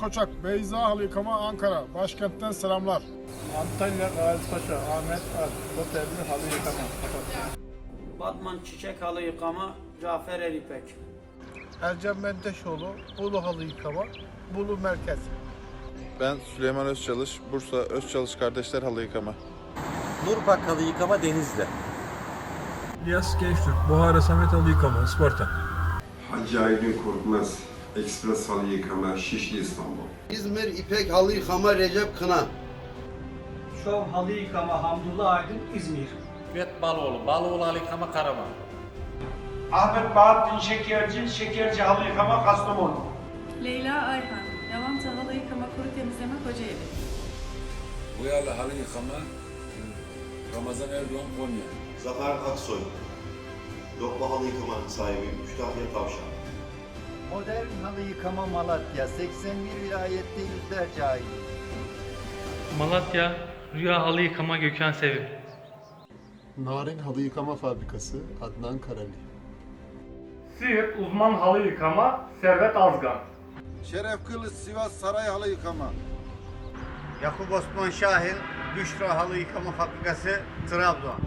Koçak, Beyza Halı Yıkama Ankara. Başkentten selamlar. Antalya Gazi Paşa Ahmet Al Otelli Halı Yıkama. Batman Çiçek Halı Yıkama Cafer Elipek. Ercan Menteşoğlu, Bolu Halı Yıkama, Bolu Merkez. Ben Süleyman Özçalış, Bursa Özçalış Kardeşler Halı Yıkama. Nurpak Halı Yıkama Denizli. İlyas Gençtürk, Buhara Samet Ali Yıkama, Isparta. Hacı Aydın Korkmaz, Ekspres Halı Yıkama, Şişli İstanbul. İzmir İpek Halı Yıkama Recep Kına. Şov Halı Yıkama Hamdullah Aydın İzmir. Fikret Baloğlu, Baloğlu Halı Yıkama Karaman. Ahmet Bahattin Şekerci, Şekerci Halı Yıkama Kastamonu. Leyla Ayhan, Lavanta Halı Yıkama Kuru Temizleme Kocaeli. Boyalı Halı Yıkama, Ramazan Erdoğan Konya. Zafer Aksoy. Lokma Halı Yıkama'nın sahibi Kütahya Tavşan. Modern Halı Yıkama Malatya, 81 vilayette yüzlerce aile. Malatya, Rüya Halı Yıkama Gökhan Sevim. Narin Halı Yıkama Fabrikası Adnan Karali. Siirt Uzman Halı Yıkama Servet Azgan. Şeref Kılıç, Sivas Saray Halı Yıkama. Yakup Osman Şahin, Büşra Halı Yıkama Fabrikası, Trabzon.